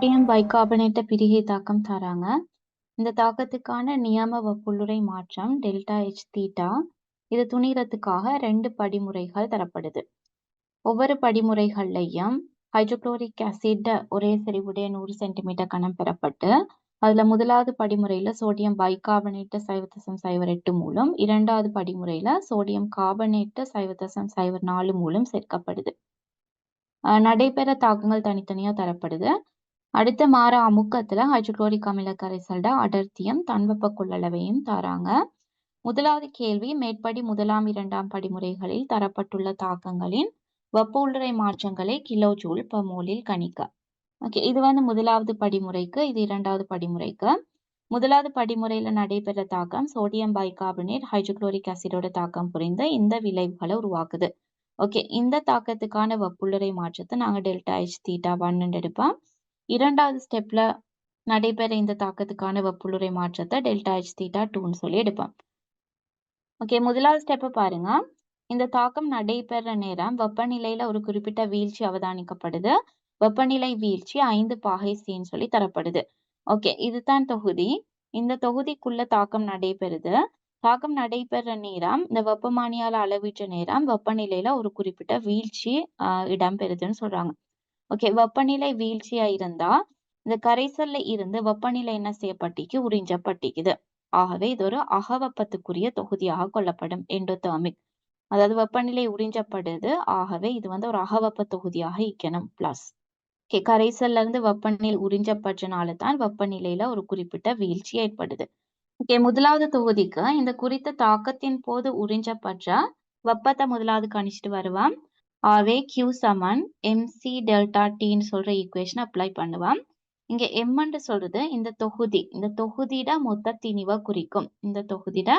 Sodium பைகார்பனேட்டை பிரிகை தாக்கம் தராங்க. இந்த தாக்கத்துக்கான நியம வப்புள்ளுரை மாற்றம் டெல்டா எச் தீட்டா. இது துணிகிறதுக்காக ரெண்டு படிமுறைகள் தரப்படுது. ஒவ்வொரு படிமுறைகள்லையும் ஹைட்ரோக்ளோரிக் ஆசிட் ஒரே செறிவுடைய நூறு சென்டிமீட்டர் கணம் பெறப்பட்டு, அதுல முதலாவது படிமுறையில சோடியம் பைகார்பனேட்டு சைவத்தசம் சைவர் எட்டு மூலம், இரண்டாவது படிமுறையில சோடியம் கார்பனேட்டு சைவத்தசம் சைவர் நாலு மூலம் சேர்க்கப்படுது. நடைபெற தாக்கங்கள் தனித்தனியா தரப்படுது. அடுத்த மாற அமுக்கத்துல ஹைட்ரோகுளோரிக் அமில கரைசல்ட அடர்த்தியும் தன்வெப்ப கொள்ளளவையும் தராங்க. முதலாவது கேள்வி மேற்படி முதலாம் இரண்டாம் படிமுறைகளில் தரப்பட்டுள்ள தாக்கங்களின் வெப்ப உள்ளுறை மாற்றங்களை கிலோ ஜூல் per மோலில் கணிக்க. ஓகே இது வந்து முதலாவது படிமுறைக்கு இது இரண்டாவது படிமுறைக்கு. முதலாவது படிமுறையில நடைபெற தாக்கம் சோடியம் பைகார்பனேட் ஹைட்ரோகுளோரிக் ஆசிடோட தாக்கம் புரிந்து இந்த விளைவுகளை உருவாக்குது. ஓகே இந்த தாக்கத்துக்கான வெப்புள்ளுறை மாற்றத்தை நாங்க டெல்டா எச் தீட்டா ஒன்னு எடுப்போம். இரண்டாவது ஸ்டெப்ல நடைபெற இந்த தாக்கத்துக்கான வெப்புளுரை மாற்றத்தை டெல்டா ஹெச் தீட்டா டூன்னு சொல்லி எடுப்போம். ஓகே முதலாவது ஸ்டெப்பை பாருங்க. இந்த தாக்கம் நடைபெற நேரம் வெப்பநிலையில ஒரு குறிப்பிட்ட வீழ்ச்சி அவதானிக்கப்படுது. வெப்பநிலை வீழ்ச்சி ஐந்து பாகை சின்னு சொல்லி தரப்படுது. ஓகே இதுதான் தொகுதி. இந்த தொகுதிக்குள்ள தாக்கம் நடைபெறுது. தாக்கம் நடைபெற நேரம் இந்த வெப்பமானியால அளவீட்டு நேரம் வெப்பநிலையில ஒரு குறிப்பிட்ட வீழ்ச்சி இடம் இடம்பெறுதுன்னு சொல்றாங்க. ஓகே வெப்பநிலை வீழ்ச்சியா இருந்தா இந்த கரைசல்ல இருந்து வெப்பநிலை என்ன செய்யப்பட்டிக்கு உறிஞ்சப்பட்டிக்குது. ஆகவே இது ஒரு அகவெப்பத்துக்குரிய தொகுதியாக கொள்ளப்படும் எண்டோதெர்மிக். அதாவது வெப்பநிலை உறிஞ்சப்படுது. ஆகவே இது வந்து ஒரு அகவெப்ப தொகுதியாக இக்கணும் பிளஸ். ஓகே கரைசல்ல இருந்து வெப்பநிலை உறிஞ்சப்பட்டனால தான் வெப்பநிலையில ஒரு குறிப்பிட்ட வீழ்ச்சி ஏற்படுது. ஓகே முதலாவது தொகுதிக்கு இந்த குறித்த தாக்கத்தின் போது உறிஞ்சப்பட்ட வெப்பத்தை முதலாவது கணிச்சிட்டு வருவோம். ஆகவே Q சமன் mc டெல்டா டின்னு சொல்ற ஈக்குவேஷன் அப்ளை பண்ணுவோம். இங்க எம்ன்னு சொல்கிறது இந்த தொகுதி இந்த தொகுதிட மொத்த திணிவை குறிக்கும். இந்த தொகுதியிட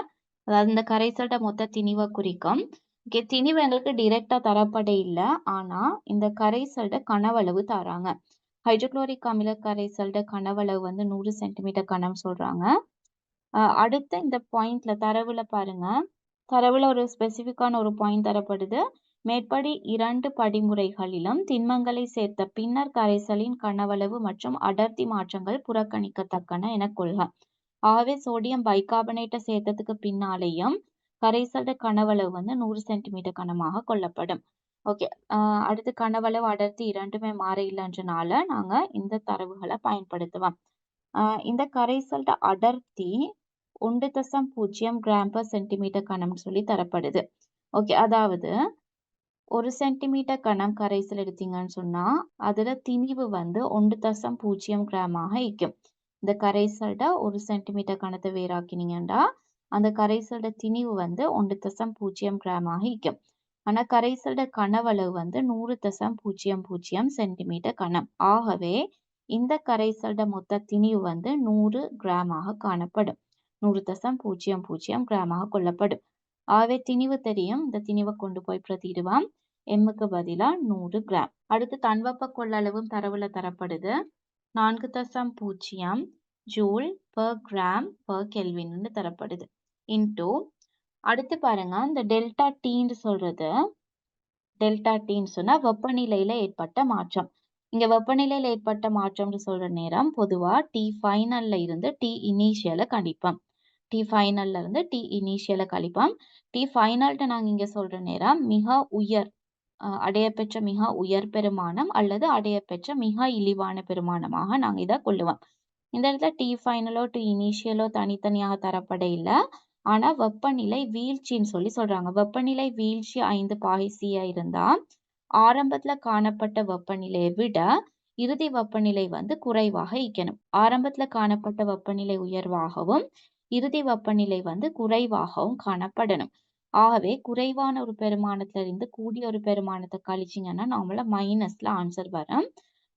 அதாவது இந்த கரைசல்ட மொத்த திணிவை குறிக்கும். இங்கே திணிவு எங்களுக்கு டைரக்டா தரப்பட இல்லை ஆனா இந்த கரைசல்ட கனவளவு தராங்க. ஹைட்ரோகுளோரிக் அமில கரைசல்ட கனவளவு வந்து நூறு சென்டிமீட்டர் கனம் சொல்றாங்க. அடுத்த இந்த பாயிண்ட்ல தரவுல பாருங்க. தரவுல ஒரு ஸ்பெசிஃபிக்கான ஒரு பாயிண்ட் தரப்படுது. மேற்படி இரண்டு படிமுறைகளிலும் திண்மங்களை சேர்த்த பின்னர் கரைசலின் கனவளவு மற்றும் அடர்த்தி மாற்றங்கள் புறக்கணிக்கத்தக்கன என கொள்க. ஆகவே சோடியம் பைகார்பனேட்டை சேர்த்ததுக்கு பின்னாலேயும் கரைசல கனவளவு வந்து நூறு சென்டிமீட்டர் கனமாக கொள்ளப்படும். ஓகே ஆஹ் அடுத்து கனவளவு அடர்த்தி இரண்டுமே மாற இல்லைன்றனால நாங்க இந்த தரவுகளை பயன்படுத்துவோம். ஆஹ் இந்த கரைசல்ட அடர்த்தி ஒன்று தசம் பூஜ்ஜியம் கிராம் பர் சென்டிமீட்டர் கனம்னு சொல்லி தரப்படுது. ஓகே அதாவது ஒரு சென்டிமீட்டர் கணம் கரைசல் எடுத்தீங்கன்னு சொன்னா அதுல திணிவு வந்து ஒன்று தசம் பூஜ்ஜியம் கிராமாக இருக்கும். இந்த கரைசல்ட ஒரு சென்டிமீட்டர் கணத்தை வேறாக்கினீங்கன்னா அந்த கரைசல்ட திணிவு வந்து ஒன்று தசம் பூஜ்ஜியம் கிராமாக இருக்கும். ஆனா கரைசல்ட கனவளவு வந்து நூறு தசம் பூஜ்ஜியம் பூஜ்ஜியம் சென்டிமீட்டர் கணம் ஆகவே இந்த கரைசல்ட மொத்த திணிவு வந்து நூறு கிராமாக காணப்படும். நூறு தசம் பூஜ்ஜியம் பூஜ்ஜியம் கிராமாக கொள்ளப்படும். ஆகவே திணிவு தெரியும். இந்த திணிவை கொண்டு போய் பிரதிடுவான் எம்முக்கு பதிலா நூறு கிராம். அடுத்து தன்வெப்ப கொள்ளளவும் தரவுல தரப்படுது. நான்கு தசம் பூஜ்ஜியம் ஜூல் பர் கிராம் பர் கெல்வின்னு தரப்படுது. இன்டூ அடுத்து பாருங்க இந்த டெல்டா டீன்னு சொல்றது டெல்டா டீன்னு சொன்னா வெப்பநிலையில ஏற்பட்ட மாற்றம். இங்க வெப்பநிலையில ஏற்பட்ட மாற்றம்னு சொல்ற நேரம் பொதுவா டி ஃபைனல்ல இருந்து டி இனிஷியல கழிப்போம். டி ஃபைனல்ல இருந்து டி இனிஷியல கழிப்போம். டி ஃபைனல்ட்ட நாங்க இங்க சொல்ற நேரம் மிக உயர் அடையப்பெற்ற மிக உயர் பெருமானம் அல்லது அடையப்பெற்ற மிக இழிவான பெருமானமாக நாங்க இதை கொள்ளுவோம். இந்த இடத்துல டி ஃபைனலோ டி இனிஷியலோ தனித்தனியாக தரப்பட இல்லை ஆனா வெப்பநிலை வீழ்ச்சின்னு சொல்லி சொல்றாங்க. வெப்பநிலை வீழ்ச்சி ஐந்து பாய்சியாக இருந்தால் இருந்தா ஆரம்பத்துல காணப்பட்ட வெப்பநிலையை விட இறுதி வெப்பநிலை வந்து குறைவாக இருக்கணும். ஆரம்பத்துல காணப்பட்ட வெப்பநிலை உயர்வாகவும் இறுதி வெப்பநிலை வந்து குறைவாகவும் காணப்படணும். ஆகவே குறைவான ஒரு பெருமானத்துல இருந்து கூடிய ஒரு பெருமானத்தை கழிச்சிங்கன்னா நம்மள மைனஸ்ல ஆன்சர் வரும்.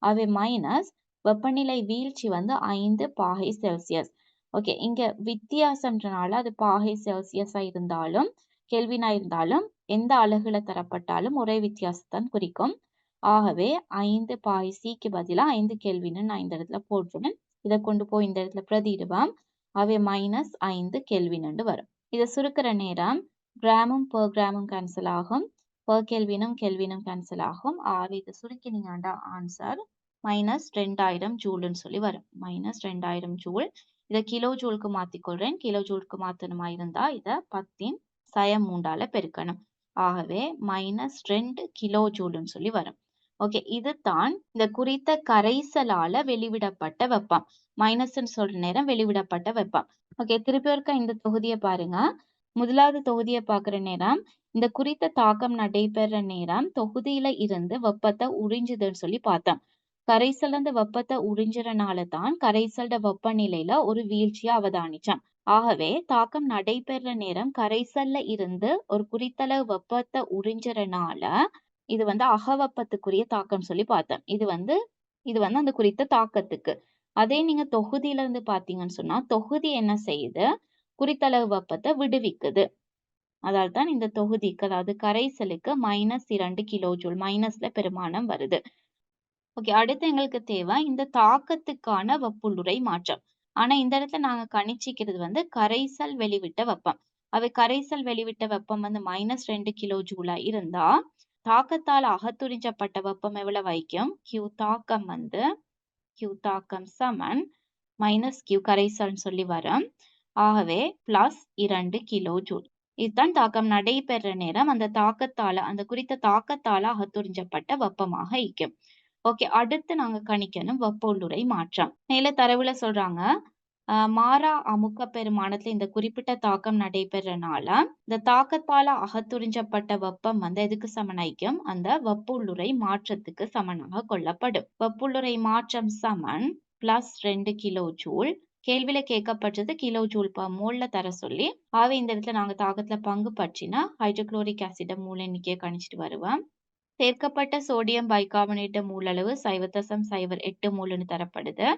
ஆகவே மைனஸ் வெப்பநிலை வீழ்ச்சி வந்து ஐந்து பாகை செல்சியஸ். ஓகே இங்க வித்தியாசம்ன்றனால அது பாகை செல்சியஸா இருந்தாலும் கெல்வினா இருந்தாலும் எந்த அலகுல தரப்பட்டாலும் ஒரே வித்தியாசத்தான் குறிக்கும். ஆகவே ஐந்து பாய் சிக்கு பதிலாக ஐந்து கெல்வின்னு நான் இந்த இடத்துல போட்டுருவேன். இதை கொண்டு போய் இந்த இடத்துல பிரதியிடுவோம். அவை மைனஸ் ஐந்து கெல்வின்னு வரும். இதை சுருக்கிற நேரம் கிராமும் பர் கிராமும் கேன்சல் ஆகும். பர் கெல்வினும் கெல்வினும் கேன்சல் ஆகும். ஆகவே இதை சுருக்கினீங்கன்னா ஆன்சர் மைனஸ் ரெண்டாயிரம் ஜூல்னு சொல்லி வரும். மைனஸ் ரெண்டாயிரம் ஜூல் இதை கிலோ ஜூலுக்கு மாற்றிக்கொள்கிறேன் கிலோ ஜூலுக்கு மாத்தணுமா இருந்தா இதை பத்தின் சய மூண்டால பெருக்கணும். ஆகவே மைனஸ் ரெண்டு கிலோ ஜூல்னு சொல்லி வரும். ஓகே இதுதான் இந்த குறித்த கரைசலால வெளிவிடப்பட்ட வெப்பம். மைனஸ்ன்னு சொல்ற நேரம் வெளிவிடப்பட்ட வெப்பம். ஓகே திருப்பி ஒருக்க இந்த தொகுதியை பாருங்க. முதலாவது தொகுதியை பார்க்குற நேரம் இந்த குறித்த தாக்கம் நடைபெற நேரம் தொகுதியில இருந்து வெப்பத்தை உறிஞ்சுதுன்னு சொல்லி பார்த்தோம் கரைசலந்த வெப்பத்தை உறிஞ்சுறனால தான் கரைசல்ட வெப்பநிலையில ஒரு வீழ்ச்சியை அவதானிச்சோம் ஆகவே தாக்கம் நடைபெற நேரம் கரைசல்ல இருந்து ஒரு குறித்தளவு வெப்பத்தை உறிஞ்சுறனால இது வந்து அகவெப்பத்துக்குரிய தாக்கம் சொல்லி பார்த்தோம் இது வந்து இது வந்து அந்த குறித்த தாக்கத்துக்கு. அதே நீங்க தொகுதியில இருந்து பாத்தீங்கன்னு சொன்னா தொகுதி என்ன செய்யுது? குறித்தளவு வெப்பத்தை விடுவிக்குது. அதால் தான் இந்த தொகுதிக்கு அதாவது கரைசலுக்கு மைனஸ் இரண்டு கிலோ ஜூல் மைனஸ்ல பெருமானம் வருது. ஓகே அடுத்து எங்களுக்கு தேவை இந்த தாக்கத்துக்கான வெப்புள்ளுரை மாற்றம். ஆனா இந்த இடத்துல நாங்க கணிச்சிக்கிறது வந்து கரைசல் வெளிவிட்ட வெப்பம். அவை கரைசல் வெளிவிட்ட வெப்பம் வந்து மைனஸ் ரெண்டு கிலோ ஜூலா இருந்தா தாக்கத்தால் அகத்துறிஞ்சப்பட்ட வெப்பம் எவ்வளவு வைக்கும் கியூ தாக்கம் வந்து கியூ தாக்கம் சமன் மைனஸ் கியூ கரைசல்னு சொல்லி வரும். ஆகவே பிளஸ் இரண்டு கிலோ ஜூல். இதுதான் தாக்கம். நடைபெற நேரம் அந்த தாக்கத்தால அந்த குறித்த தாக்கத்தால அகத்துறிஞ்சப்பட்ட வெப்பமாக இருக்கும். ஓகே அடுத்து நாங்க கணிக்கணும் வெப்ப உள்ளுரை மாற்றம். மேல தரவுல சொல்றாங்க ஆஹ் மாறா அமுக்க பெருமானத்துல இந்த குறிப்பிட்ட தாக்கம் நடைபெறனால இந்த தாக்கத்தால அகத்துறிஞ்சப்பட்ட வெப்பம் வந்து எதுக்கு சமனாய்க்கும் அந்த வெப்புள்ளுரை மாற்றத்துக்கு சமனாக கொள்ளப்படும். வெப்புள்ளுரை மாற்றம் சமன் பிளஸ் ரெண்டு கிலோ ஜூல். கேள்வியில கேட்கப்பட்டது கிலோ ஜூல் பர் மோல்ல தர சொல்லி ஆகவே இந்த இடத்துல நாங்க தாக்கத்துல பங்கு பற்றினா ஹைட்ரோக்ளோரிக் ஆசிட மூல எண்ணிக்கையை கணிச்சிட்டு வருவோம் சேர்க்கப்பட்ட சோடியம் பைகார்பனேட் மூலளவு சைவ தசம் சைவர் எட்டு மூலுன்னு தரப்படுது.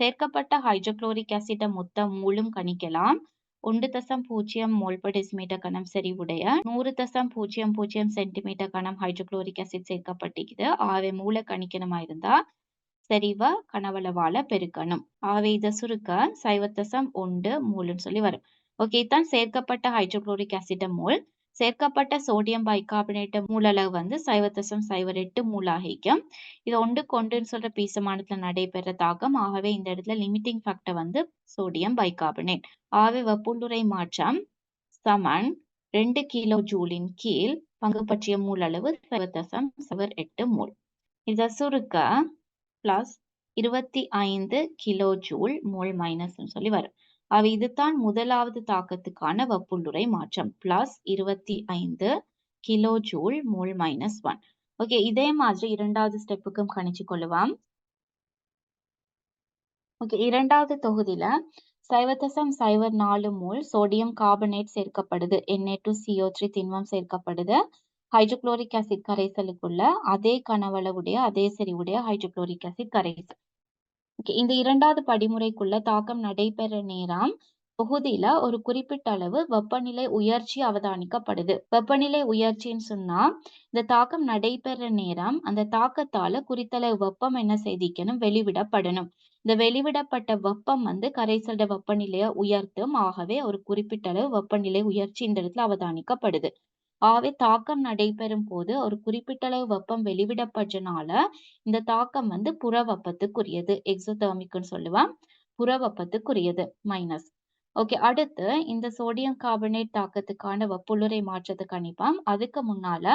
சேர்க்கப்பட்ட ஹைட்ரோகுளோரிக் ஆசிட மொத்த மூலும் கணிக்கலாம். ஒன்று தசம் பூஜ்ஜியம் மோல் per டெசிமீட்டர் கணம் செறிவுடைய நூறு தசம் பூஜ்ஜியம் பூஜ்ஜியம் சென்டிமீட்டர் கணம் ஹைட்ரோக்ளோரிக் ஆசிட் சேர்க்கப்பட்டிருக்குது ஆவே மூல கணிக்கணுமா இருந்தா செறிவ கனவளவால பெருக்கணும். ஆகவே இதை சுருக்க சைவத்தசம் ஒன்று மூலுன்னு சொல்லி வரும். ஓகே தான் சேர்க்கப்பட்ட ஹைட்ரோக்ளோரிக் ஆசிட மூல். சேர்க்கப்பட்ட சோடியம் பைகார்பனேட் மூலளவு வந்து சைவத்தசம் சைவர் எட்டு மூலாகிக்கும் இது ஒன்று கொண்டுன்னு சொல்ற பீசமானத்துல நடைபெற தாக்கம். ஆகவே இந்த இடத்துல லிமிட்டிங் ஃபேக்டர் வந்து சோடியம் பைகார்பனேட் ஆகவே வெப்புள்ளுரை மாற்றம் சமன் ரெண்டு கிலோ ஜூலின் கீழ் பங்கு பற்றிய மூலளவு சைவத்தசம் சைவர் எட்டு மூல். இதை சுருக்க பிளஸ் இருபத்தி ஐந்து கிலோ ஜூல் மோல் மைனஸ் சொல்லி வரும். அவை இதுதான் முதலாவது தாக்கத்துக்கான வெப்புள்ளுரை மாற்றம். பிளஸ் இருபத்தி ஐந்து kilo joule mole minus one okay இதே மாதிரி இரண்டாவது ஸ்டெப்புக்கும் கணிச்சு கொள்ளுவாம். ஓகே இரண்டாவது தொகுதியில சைவத்தசம் சைவர் நாலு மூல் சோடியம் கார்பனேட் சேர்க்கப்படுது என்ஏ டு சிஓ த்ரீ திண்மம் சேர்க்கப்படுது. ஹைட்ரோக்ளோரிக் ஆசிட் கரைசலுக்குள்ள அதே கனவளவுடைய அதே செறிவுடைய ஹைட்ரோக்ளோரிக் ஆசிட் கரைசல். ஓகே இந்த இரண்டாவது படிமுறைக்குள்ள தாக்கம் நடைபெற நேரம் பகுதியில ஒரு குறிப்பிட்ட அளவு வெப்பநிலை உயர்ச்சி அவதானிக்கப்படுது. வெப்பநிலை உயர்ச்சின்னு சொன்னா இந்த தாக்கம் நடைபெற நேரம் அந்த தாக்கத்தால குறித்தளவு வெப்பம் என்ன செய்திக்கணும்? வெளிவிடப்படணும். இந்த வெளிவிடப்பட்ட வெப்பம் வந்து கரைசல்ட வெப்பநிலையை உயர்த்தும் ஆகவே ஒரு குறிப்பிட்ட அளவு வெப்பநிலை உயர்ச்சி இந்த இடத்துல அவதானிக்கப்படுது. ஆவி தாக்கம் நடைபெறும் போது ஒரு குறிப்பிட்ட அளவு வெப்பம் வெளிவிடப்பட்டனால இந்த தாக்கம் வந்து புற வெப்பத்துக்குரியது எக்ஸோதெர்மிக்னு சொல்லுவேன் புற வெப்பத்துக்குரியது மைனஸ் ஓகே அடுத்து இந்த சோடியம் கார்பனேட் தாக்கத்துக்கான வெப்புளுரை மாற்றத்தை கணிப்போம். அதுக்கு முன்னால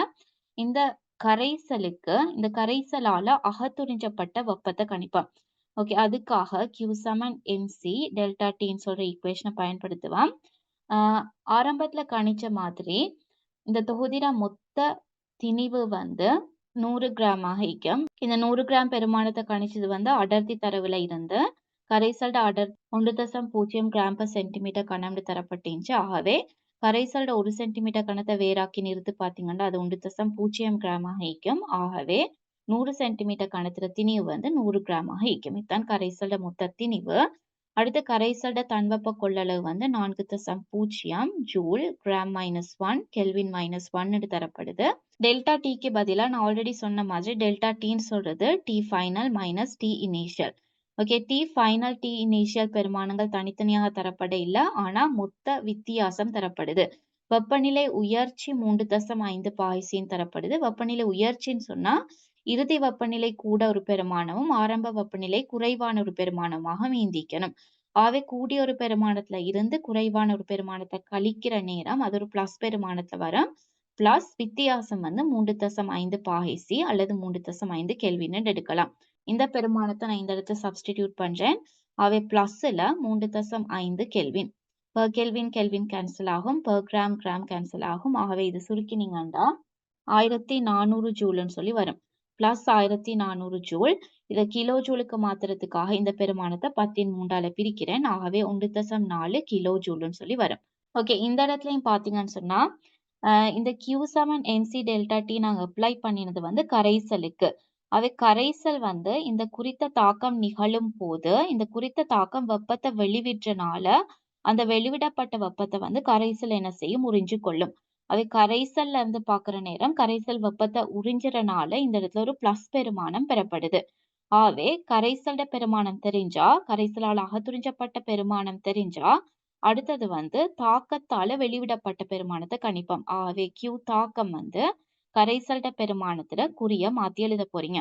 இந்த கரைசலுக்கு இந்த கரைசலால அகத்துறிஞ்சப்பட்ட வெப்பத்தை கணிப்போம். ஓகே அதுக்காக கியூ செமன் எம்சி டெல்டா டின்னு சொல்ற ஈக்குவேஷனை பயன்படுத்துவோம். ஆஹ் ஆரம்பத்துல கணிச்ச மாதிரி இந்த தொகுதியில மொத்த திணிவு வந்து நூறு கிராம் ஆகிக்கும் இந்த நூறு கிராம் பெருமானத்தை கணிச்சது வந்து அடர்த்தி தரவுல இருந்து கரைசல்ட அடர் ஒன்று தசம் பூஜ்ஜியம் கிராம் பர் சென்டிமீட்டர் கணம்னு தரப்பட்டுச்சு ஆகவே கரைசல்ட ஒரு சென்டிமீட்டர் கணத்தை வேறாக்கி நிறுத்து பார்த்தீங்கன்னா அது ஒன்று தசம் பூஜ்ஜியம் கிராம் ஆகிக்கும் ஆகவே நூறு சென்டிமீட்டர் கணத்துல திணிவு வந்து நூறு கிராம் ஆகிக்கும் இதுதான் கரைசல்ட மொத்த திணிவு. அடுத்து கரைசட தன்வெப்ப கொள்ளளவு வந்து நான்கு தசம் பூஜ்ஜியம் joule gram minus one kelvin minus ஒன்னு தரப்படுது. டெல்டா டிக்கு பதிலாக நான் ஆல்ரெடி சொன்ன மாதிரி டெல்டா டின்னு சொல்றது T final minus T initial okay T final T initial பெருமானங்கள் தனித்தனியாக தரப்பட இல்லை ஆனா மொத்த வித்தியாசம் தரப்படுது. வெப்பநிலை உயர்ச்சி மூன்று தசம் ஐந்து பாய்சின்னு தரப்படுது. வெப்பநிலை உயர்ச்சின்னு சொன்னா இறுதி வெப்பநிலை கூட ஒரு பெருமானமும் ஆரம்ப வெப்பநிலை குறைவான ஒரு பெருமானமாக மீந்திக்கணும் ஆகவே கூடிய ஒரு பெருமானத்துல இருந்து குறைவான ஒரு பெருமானத்தை கழிக்கிற நேரம் அது ஒரு பிளஸ் பெருமானத்துல வரும். பிளஸ் வித்தியாசம் வந்து மூன்று தசம் ஐந்து பாகைசி அல்லது மூன்று தசம் ஐந்து கெல்வின்னு எடுக்கலாம். இந்த பெருமானத்தை நான் இந்த இடத்துல சப்ஸ்டிடியூட் பண்றேன். அவை பிளஸ்ல மூன்று தசம் ஐந்து kelvin per kelvin kelvin cancel ஆகும். பெர் கிராம் கிராம் கேன்சல் ஆகும். ஆகவே இது சுருக்கினீங்கன்னா ஆயிரத்தி நானூறு ஜூல்னு சொல்லி வரும். பிளஸ் ஆயிரத்தி நானூறு ஜூல். இதை கிலோ ஜூலுக்கு மாத்துறதுக்காக இந்த பெருமானத்தை பத்தின் மூன்றால பிரிக்கிறேன். ஆகவே ஒன்று தசம் நாலு கிலோ ஜூல்னு சொல்லி வரும். ஓகே இந்த இடத்துலயும் பாத்தீங்கன்னு சொன்னா இந்த Q seven NC delta T நாங்க அப்ளை பண்ணினது வந்து கரைசலுக்கு. அவை கரைசல் வந்து இந்த குறித்த தாக்கம் நிகழும் போது இந்த குறித்த தாக்கம் வெப்பத்தை வெளிவிடுறனால அந்த வெளிவிடப்பட்ட வெப்பத்தை வந்து கரைசல் என்ன செய்யும்? உறிஞ்சு கொள்ளும் அது கரைசல்ல இருந்து பாக்குற நேரம் கரைசல் வெப்பத்தை உறிஞ்சுறனால இந்த இடத்துல ஒரு பிளஸ் பெருமானம் பெறப்படுது. ஆகவே கரைசல்ட பெருமானம் தெரிஞ்சா கரைசலால் அகத்துறிஞ்சப்பட்ட பெருமானம் தெரிஞ்சா அடுத்தது வந்து தாக்கத்தால வெளிவிடப்பட்ட பெருமானத்தை கணிப்போம். ஆகவே கியூ தாக்கம் வந்து கரைசல்ட பெருமானத்துல குறிய மாத்தி எழுத போறீங்க.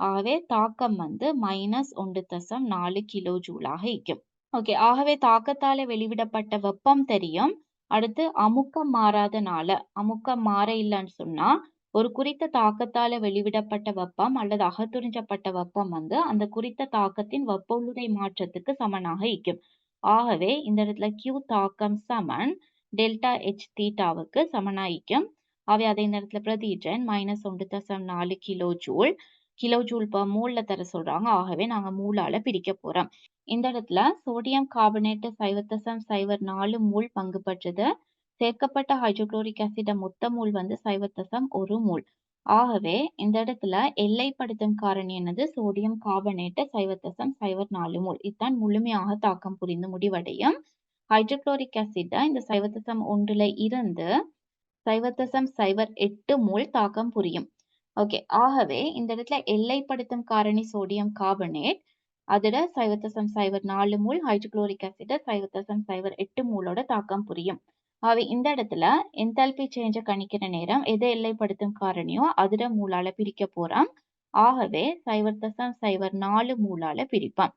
ஆகவே தாக்கம் வந்து மைனஸ் ஒன்று தசம் நாலு கிலோ ஜூலாக இருக்கும். ஓகே ஆகவே தாக்கத்தால வெளிவிடப்பட்ட வெப்பம் தெரியும். அடுத்து அமுக்கம் மாறாதனால அமுக்கம் மாற இல்லைன்னு சொன்னா ஒரு குறித்த தாக்கத்தால வெளிவிடப்பட்ட வெப்பம் அல்லது அகத்துறிஞ்சப்பட்ட வெப்பம் வந்து அந்த குறித்த தாக்கத்தின் வெப்ப உள்ளுறை மாற்றத்துக்கு சமனாக இருக்கும் ஆகவே இந்த இடத்துல கியூ தாக்கம் சமன் டெல்டா ஹெச் தீட்டாவுக்கு சமனாயிக்கும் அவை அதை இந்த இடத்துல பிரதியிட்டேன் மைனஸ் ஒன்று தசம் நாலு kilo joule kilo joule per மூல்ல தர சொல்றாங்க. ஆகவே நாங்க மூலால பிரிக்க போறோம். இந்த இடத்துல சோடியம் கார்பனேட்டு சைவர் தசம் சைவர் நாலு மூல் பங்கு பெற்றது. சேர்க்கப்பட்ட ஹைட்ரோக்ளோரிக் ஆசிட மொத்த மூல் வந்து சைவர் தசம் ஒரு மூல். ஆகவே இந்த இடத்துல எல்லைப்படுத்தும் காரணி என்னது? சோடியம் கார்பனேட்டு சைவர் தசம் சைவர் நாலு மூல். இதுதான் முழுமையாக தாக்கம் புரிந்து முடிவடையும். ஹைட்ரோக்ளோரிக் ஆசிட இந்த சைவத்தசம் ஒன்றுல இருந்து சைவத்தசம் சைவர் எட்டு மூல் தாக்கம் புரியும். ஓகே ஆகவே இந்த இடத்துல எல்லைப்படுத்தும் காரணி சோடியம் கார்பனேட் அதிட சைவர் சைவர் நாலு மூல் ஹைட்ரோகுளோரிக் ஆசிட சைவத்தசம் சைவர் எட்டு மூலோட தாக்கம் புரியும். ஆகவே இந்த இடத்துல என்தால்பி சேஞ்ச கணிக்கிற நேரம் எதை எல்லைப்படுத்தும் காரணியோ அதிட மூலால பிரிக்க போறோம் ஆகவே சைவர் தசம் சைவர் நாலு மூலால பிரிப்பான்.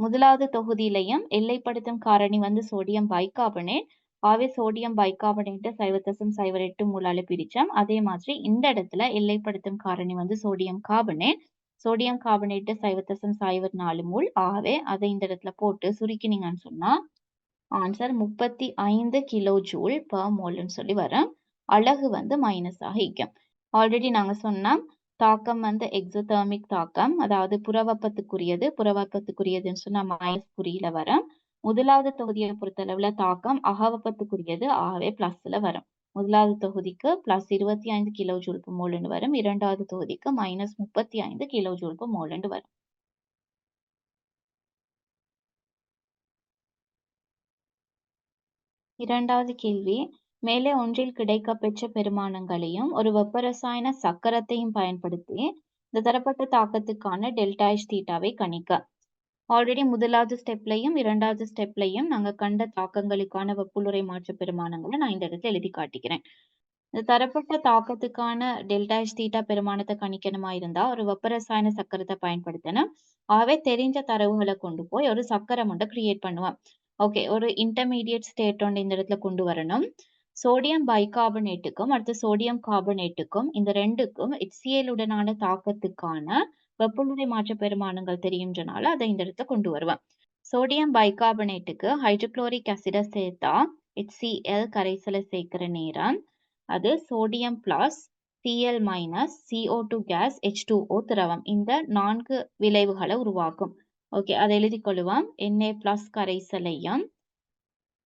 முதலாவது தொகுதியிலையும் எல்லைப்படுத்தும் காரணி வந்து சோடியம் பைகார்பனேட் ஆவே சோடியம் பைகார்பனேட்டை சைவர் தசம் சைவர் எட்டு மூலால பிரிச்சோம். அதே மாதிரி இந்த இடத்துல எல்லைப்படுத்தும் காரணி வந்து சோடியம் கார்பனேட். சோடியம் கார்பனேட்டு சைவர் தசம் சைவர் நாலு மூல் ஆவே அதை இந்த இடத்துல போட்டு சுருக்கினீங்கன்னு சொன்னா ஆன்சர் முப்பத்தி ஐந்து கிலோ ஜூல் பர் மோல்னு சொல்லி வரும். அழகு வந்து மைனஸ் ஆகிக்கும் ஆல்ரெடி நாங்க சொன்னோம் தாக்கம் வந்து எக்ஸோதெர்மிக் தாக்கம் அதாவது புறவப்பத்துக்குரியது புறவப்பத்துக்குரியதுன்னு சொன்னா மைனஸ் குறியில வரும். முதலாவது தொகுதியை பொறுத்தளவுல தாக்கம் அகவப்பத்துக்குரியது. ஆகவே பிளஸ்ல வரும். முதலாவது தொகுதிக்கு பிளஸ் இருபத்தி ஐந்து கிலோ ஜூல் per மோல்னு வரும். இரண்டாவது தொகுதிக்கு மைனஸ் முப்பத்தி ஐந்து கிலோ ஜூல் per மோல்னு வரும். இரண்டாவது கேள்வி. மேலே ஒன்றில் கிடைக்கப்பெற்ற பெருமானங்களையும் ஒரு வெப்பரசாயன சக்கரத்தையும் பயன்படுத்தி இந்த தரப்பட்ட தாக்கத்துக்கான டெல்டா எச் தீட்டாவை கணிக்க. ஆல்ரெடி முதலாவது ஸ்டெப்லையும் இரண்டாவது ஸ்டெப்லையும் நாங்கள் கண்ட தாக்கங்களுக்கான வெப்புளுரை மாற்ற பெருமானங்களை நான் இந்த இடத்துல எழுதி காட்டிக்கிறேன். இந்த தரப்பட்ட தாக்கத்துக்கான டெல்டா எச் தீட்டா பெருமானத்தை கணிக்கணுமா இருந்தா ஒரு வெப்பரசாயன சக்கரத்தை பயன்படுத்தணும் ஆகவே தெரிஞ்ச தரவுகளை கொண்டு போய் ஒரு சக்கரம் ஒன்றை கிரியேட் பண்ணுவோம் ஓகே ஒரு இன்டர்மீடியட் ஸ்டேட் ஒன்று இந்த இடத்துல கொண்டு வரணும். சோடியம் பைகார்பனேட்டுக்கும் அடுத்து சோடியம் கார்பனேட்டுக்கும் இந்த ரெண்டுக்கும் HCl உடனான தாக்கத்துக்கான வெப்பநிலை மாற்ற பெருமானங்கள் தெரியுன்றனால அதை இந்த இடத்துல கொண்டு வருவேன். சோடியம் பைகார்பனேட்டுக்கு ஹைட்ரோக்ளோரிக் அசிடை சேர்த்தா HCl கரைசலை சேர்க்கிற நேரம் அது sodium plus CL minus CO two gas H2O திரவம். இந்த நான்கு விளைவுகளை உருவாக்கும். ஓகே அதை எழுதி கொள்ளுவோம். என்ஏ பிளஸ் கரைசலையும்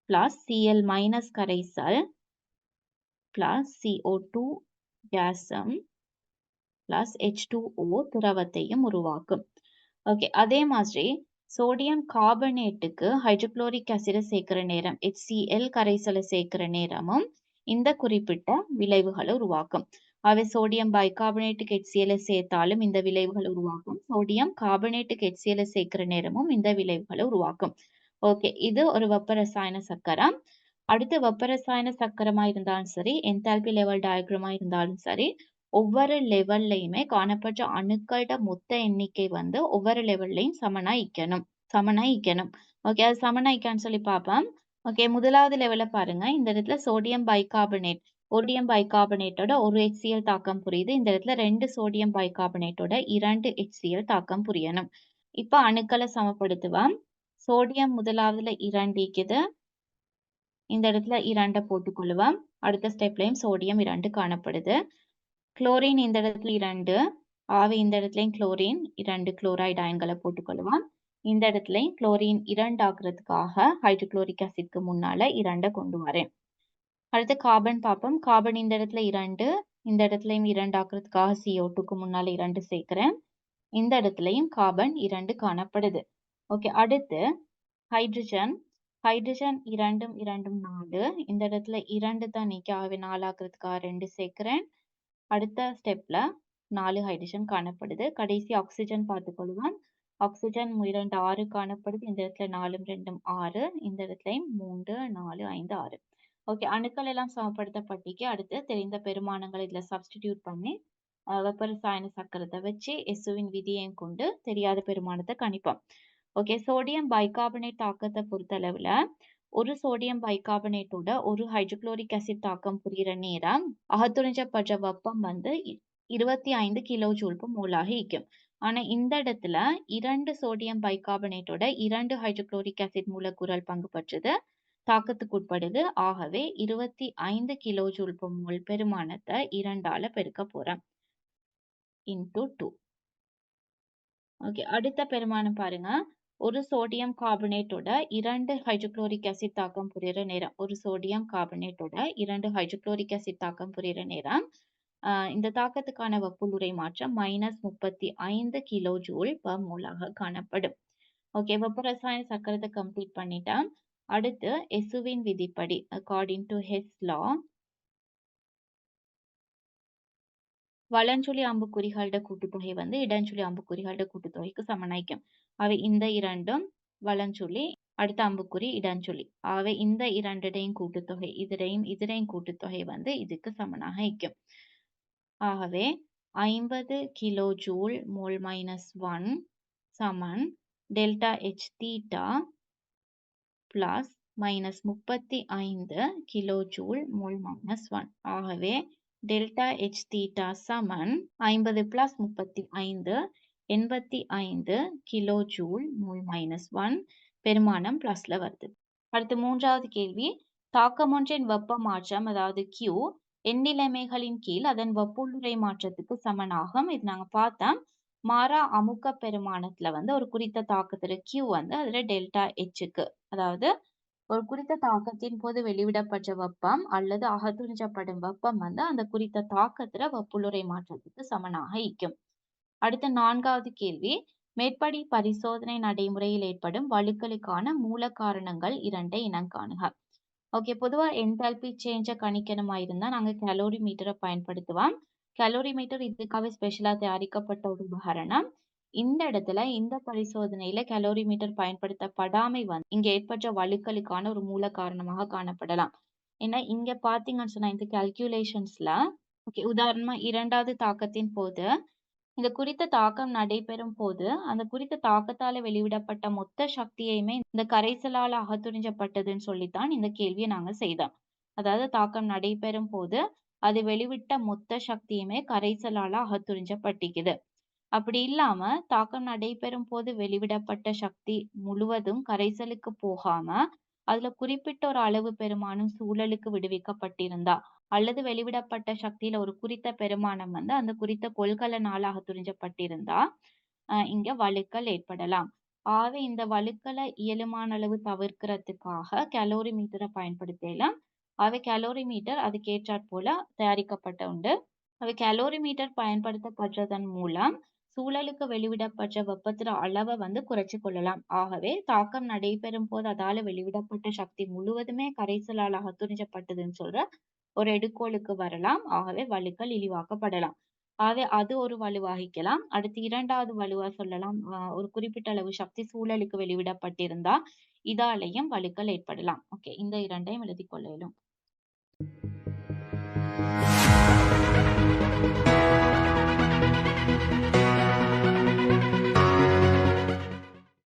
பிளஸ் சிஎல் மைனஸ் கரைசல் பிளஸ் CO2 கேஸும் பிளஸ் H2O திரவத்தையும் உருவாக்கும். ஓகே அதே மாதிரி சோடியம் கார்பனேட்டுக்கு ஹைட்ரோக்ளோரிக் அசிடை சேர்க்கிற நேரம் HCl கரைசலை சேர்க்கிற நேரமும் இந்த குறிப்பிட்ட விளைவுகளை உருவாக்கும். அவை சோடியம் பைகார்பனேட்டுக்கு HCl சேர்த்தாலும் இந்த விளைவுகளை உருவாக்கும். சோடியம் கார்பனேட்டுக்கு HCl சேர்க்கிற நேரமும் இந்த விளைவுகளை உருவாக்கும். ஓகே இது ஒரு வெப்ப ரசாயன சக்கரம். அடுத்து வெப்ப ரசாயன சக்கரமா இருந்தாலும் சரி என்தால்பி லெவல் டயக்ரமா இருந்தாலும் சரி ஒவ்வொரு லெவல்லையுமே காணப்பட்ட அணுக்களோட மொத்த எண்ணிக்கை வந்து ஒவ்வொரு லெவல்லயும் சமனா இக்கணும் சமனா இக்கணும் ஓகே அது சமனா இக்கான்னு சொல்லி பார்ப்போம். ஓகே முதலாவது லெவல பாருங்க. இந்த இடத்துல சோடியம் பைகார்பனேட் சோடியம் பைகார்பனேட்டோட ஒரு HCl தாக்கம் புரியுது. இந்த இடத்துல ரெண்டு சோடியம் பைகார்பனேட்டோட இரண்டு HCl தாக்கம் புரியணும். இப்ப அணுக்களை சமப்படுத்துவோம். சோடியம் முதலாவதுல இரண்டு இருக்குது இந்த இடத்துல இரண்டை போட்டுக்கொள்ளுவோம். அடுத்த ஸ்டெப்லயும் சோடியம் இரண்டு காணப்படுது. குளோரின் இந்த இடத்துல இரண்டு ஆக இந்த இடத்துலயும் குளோரின் இரண்டு குளோரைடு அயன்களை போட்டுக்கொள்ளுவோம் இந்த இடத்துலயும் குளோரின் இரண்டு ஆக்குறதுக்காக ஹைட்ரோக்ளோரிக் ஆசிட்க்கு முன்னால இரண்டை கொண்டு வரேன். அடுத்து கார்பன் பார்ப்போம். கார்பன் இந்த இடத்துல இரண்டு இந்த இடத்துலயும் இரண்டு ஆக்குறதுக்காக சிஓ டூக்கு முன்னால இரண்டு சேர்க்கிறேன். இந்த இடத்துலயும் கார்பன் இரண்டு காணப்படுது. ஓகே அடுத்து ஹைட்ரஜன் ஹைட்ரஜன் இரண்டும் இரண்டும் நாலு. இந்த இடத்துல இரண்டு தான் நீக்கி ஆகவே நாலாக்குறதுக்காக ரெண்டு சேர்க்கிறேன். அடுத்த ஸ்டெப்ல நாலு ஹைட்ரஜன் காணப்படுது. கடைசி ஆக்சிஜன் பார்த்துக்கொள்வோம். ஆக்சிஜன் இரண்டு ஆறு காணப்படுது. இந்த இடத்துல நாலும் ரெண்டும் ஆறு. இந்த இடத்துலயும் மூன்று நாலு ஐந்து ஆறு. ஓகே அணுக்கள் எல்லாம் சமப்படுத்தப்பட்டிக்கு அடுத்து தெரிந்த பெருமானங்களை இதுல சப்ஸ்டிடியூட் பண்ணி அஹ் வெப்ப ரசாயன சக்கரத்தை வச்சு எசுவின் விதியையும் கொண்டு தெரியாத பெருமானத்தை கணிப்போம். ஓகே சோடியம் பைகார்பனேட் தாக்கத்தை பொறுத்த அளவுல ஒரு சோடியம் பைகார்பனேட்டோட ஒரு ஹைட்ரோக்ளோரிக் ஆசிட் தாக்கம் புரியிற நேரம் அகத்துறிஞ்சப்படுற வெப்பம் வந்து இருபத்தி ஐந்து கிலோ ஜூல் மோலாக இருக்கும். ஆனா இந்த இடத்துல இரண்டு சோடியம் பைகார்பனேட்டோட இரண்டு ஹைட்ரோக்ளோரிக் ஆசிட் மூலக்கூறல் பங்கு பற்றுது. தாக்கத்துக்கு உட்படுது. ஆகவே இருபத்தி ஐந்து கிலோ ஜூல் மோல் பெருமானத்தை இரண்டால பெருக்க போறேன் இன்டூ டூ ஓகே அடுத்த பெருமானம் பாருங்க. ஒரு சோடியம் கார்பனேட்டோட இரண்டு ஹைட்ரோக்ளோரிக் ஆசிட் தாக்கம் புரியிற நேரம். ஒரு சோடியம் கார்பனேட்டோட இரண்டு ஹைட்ரோக்ளோரிக் ஆசிட் தாக்கம் புரியிற நேரம். இந்த தாக்கத்துக்கான வெப்புலுரை மாற்றம் மைனஸ் முப்பத்தி ஐந்து கிலோ ஜூல் பர் மூலாக காணப்படும். ஓகே வெப்ப ரசாயன சக்கரத்தை கம்ப்ளீட் பண்ணிட்டேன் அடுத்து எசுவின் விதிப்படி அக்கார்டிங் டு ஹெஸ் லா வலஞ்சுழி அம்புக்குறிகளோட கூட்டுத்தொகை வந்து இடஞ்சுழி அம்புக்குறிகளோட கூட்டுத்தொகைக்கு சமனாய்க்கும் அவை இந்த இரண்டும் வளஞ்சொலி அடுத்த அம்புக்குறி இடஞ்சொலி ஆகவே இந்த இரண்டிடையும் கூட்டுத்தொகை இதரையும் இதரையும் கூட்டுத்தொகை வந்து இதுக்கு சமனாக இருக்கும் ஆகவே ஐம்பது kilo joule mole minus one சமன் delta H theta plus minus முப்பத்தி ஐந்து kilo joule mole minus one ஆகவே டெல்டா ஹெச் தீட்டா சமன் ஐம்பது பிளஸ் முப்பத்தி ஐந்து எண்பத்தி ஐந்து kilo joule mole minus one பெருமானம் பிளஸ்ல வருது. அடுத்து மூன்றாவது கேள்வி. தாக்கமொன்றின் வெப்ப மாற்றம் அதாவது Q எண்ணிலைமைகளின் கீழ் அதன் வெப்புள்ளுரை மாற்றத்துக்கு சமனாகும். இது நாங்க பார்த்தோம். மாறா அமுக்க பெருமானத்துல வந்து ஒரு குறித்த தாக்கத்துல கியூ வந்து அதுல டெல்டா க்கு அதாவது ஒரு குறித்த தாக்கத்தின் போது வெளிவிடப்பட்ட வெப்பம் அல்லது அகத்துறிஞ்சப்படும் வெப்பம் வந்து அந்த குறித்த தாக்கத்துல வெப்புள்ளுரை மாற்றத்துக்கு சமனாக இருக்கும். அடுத்த நான்காவது கேள்வி. மேற்படி பரிசோதனை நடைமுறையில் ஏற்படும் வழுக்களுக்கான மூல காரணங்கள் இரண்டை இனங்காணுக ஓகே பொதுவா என்தால்பி சேஞ்ச கணிக்கணுமா இருந்தா நாங்க கலோரி மீட்டரை பயன்படுத்துவோம். கலோரி மீட்டர் இதுக்காக ஸ்பெஷலா தயாரிக்கப்பட்ட ஒரு உபகரணம். இந்த இடத்துல இந்த பரிசோதனையில கலோரி மீட்டர் பயன்படுத்தப்படாமை வந்து இங்க ஏற்பட்ட வலுக்களுக்கான ஒரு மூல காரணமாக காணப்படலாம். ஏன்னா இங்க பாத்தீங்கன்னு சொன்னா இந்த கால்குலேஷன்ஸ்ல ஓகே உதாரணமா இரண்டாவது தாக்கத்தின் போது இந்த குறித்த தாக்கம் நடைபெறும் போது அந்த குறித்த தாக்கத்தால வெளிவிடப்பட்ட மொத்த சக்தியையுமே இந்த கரைசலால அகத்துறிஞ்சப்பட்டதுன்னு சொல்லித்தான் இந்த கேள்வியை நாங்க செய்தோம். அதாவது தாக்கம் நடைபெறும் போது அது வெளிவிட்ட மொத்த சக்தியுமே கரைசலால அகத்துறிஞ்சப்பட்டிக்குது அப்படி இல்லாம தாக்கம் நடைபெறும் போது வெளிவிடப்பட்ட சக்தி முழுவதும் கரைசலுக்கு போகாம அதுல குறிப்பிட்ட ஒரு அளவு பெருமானம் சூழலுக்கு விடுவிக்கப்பட்டிருந்தா அல்லது வெளிவிடப்பட்ட சக்தியில ஒரு குறித்த பெருமானம் வந்து அந்த குறித்த கொள்கலனால அகத்துறிஞ்சப்பட்டிருந்தா அஹ் இங்க வழுக்கல் ஏற்படலாம். ஆகவே இந்த வழுக்களை இயலுமான அளவு தவிர்க்கிறதுக்காக கலோரி மீட்டரை பயன்படுத்தலாம். அவை கலோரி மீட்டர் அதுக்கேற்றாற் போல தயாரிக்கப்பட்ட உண்டு. அவை கலோரி மீட்டர் பயன்படுத்தப்பட்டதன் மூலம் சூழலுக்கு வெளிவிடப்பட்ட வெப்பத்தின் அளவை வந்து குறைச்சு கொள்ளலாம். ஆகவே தாக்கம் நடைபெறும் போது அதால வெளிவிடப்பட்ட சக்தி முழுவதுமே கரைசலால் அகத்துணிஞ்சப்பட்டதுன்னு சொல்ற ஒரு எடுக்கோளுக்கு வரலாம். ஆகவே வழுக்கல் இழிவாக்கப்படலாம். ஆகவே அது ஒரு வலுவாகிக்கலாம் அடுத்து இரண்டாவது வலுவா சொல்லலாம். ஆஹ் ஒரு குறிப்பிட்ட அளவு சக்தி சூழலுக்கு வெளிவிடப்பட்டிருந்தா இதாலையும் வழுக்கல் ஏற்படலாம். ஓகே இந்த இரண்டையும் எழுதிக் கொள்ள